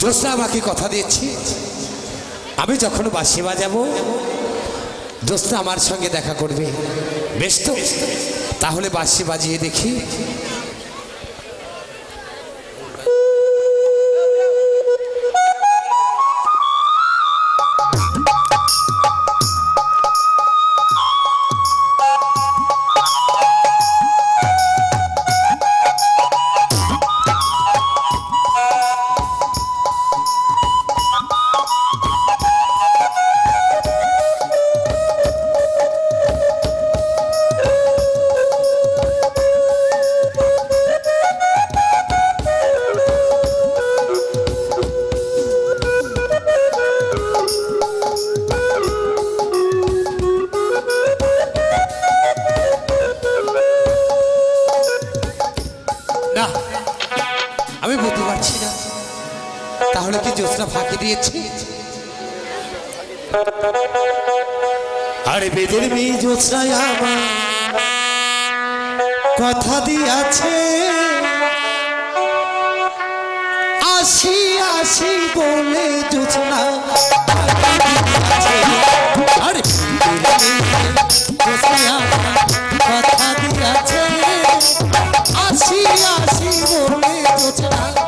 জোসরা আমাকে কথা দিয়েছি, আমি যখন বাসিমা বাজাবো জোসরা আমার সঙ্গে দেখা করবে। বেশ তো? তাহলে বাসি বাজিয়ে দেখি। বেদের আমার। কথা দিয়াছে। আসি আসি বলে। আরে কথা দিয়াছে। আসি আসি বলে জোছনা।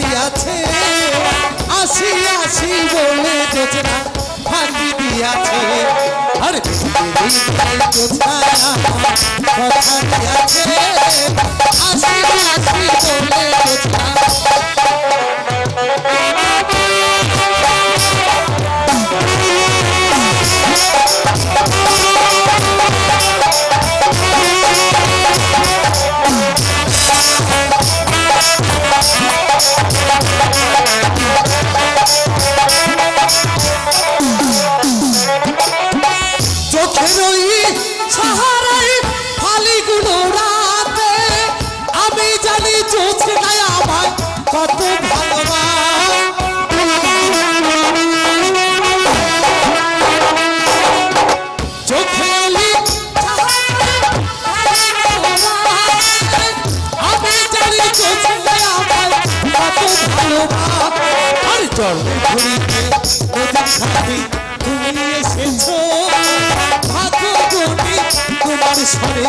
দিয়াছে আসি আসি বলে যোজনা ফাঁকি দিয়াছে। আরে কথা আসি আসি বলে যোজনা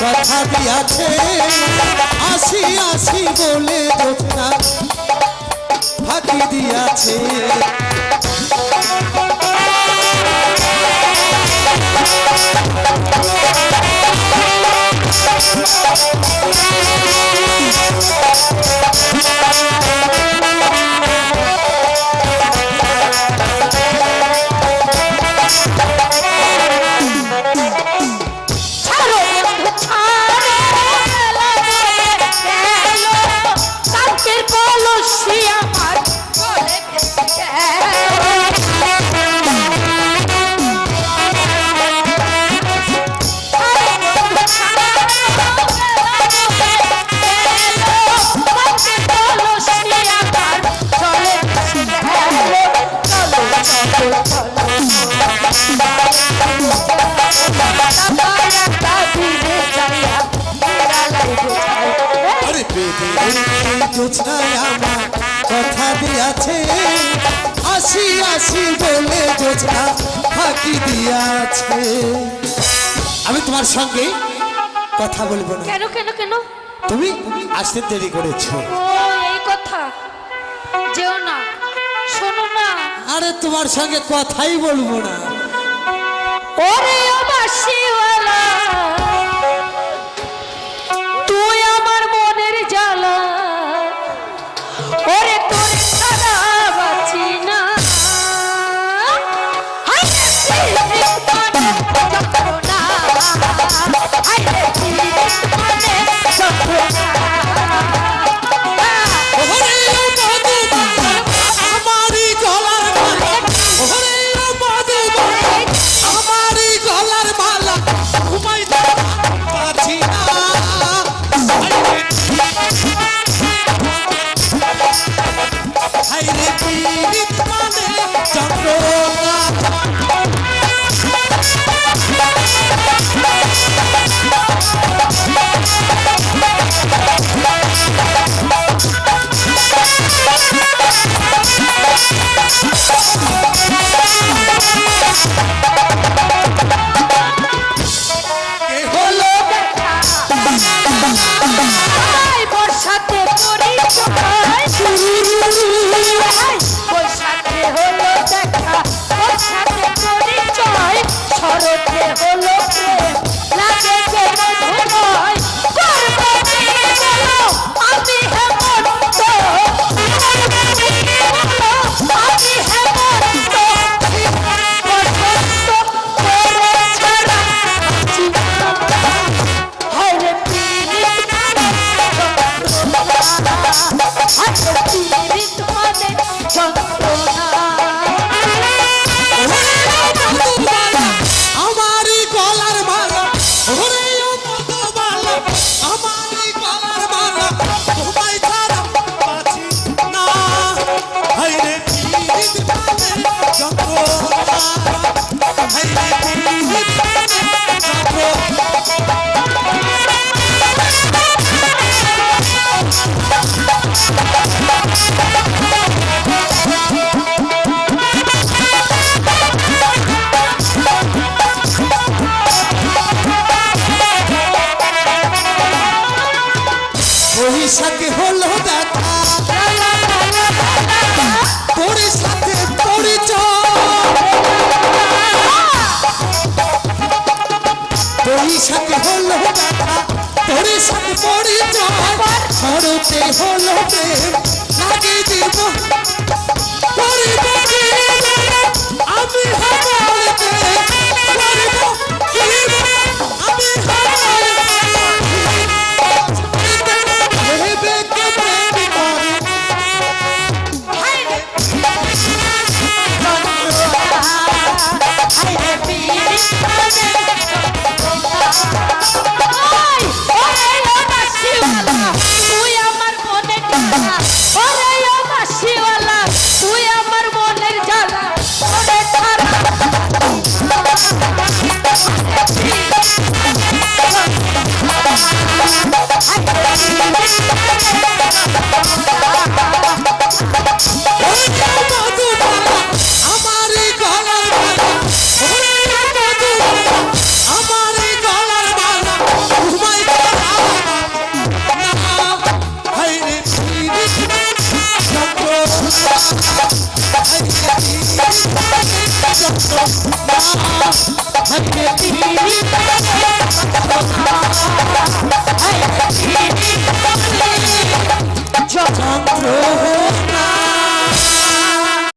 কথা দিয়াছে। আসি আসি বলে দোকান ফাঁকি দিয়াছে। পেলে জোছনা ফাঁকি দিয়াছে। আমি তোমার সঙ্গে কথা বলব না। কেন কেন কেন? তুমি আসতে দেরি করেছ। এই কথা। যেও না শোনো না। আরে তোমার সঙ্গে কথাই বলব না। ওরে বাসী তোমার তোরে সাথে পরিচয় ভারতে হলো প্রেম লাগে দিব? তোরে আমি হারাতে পারব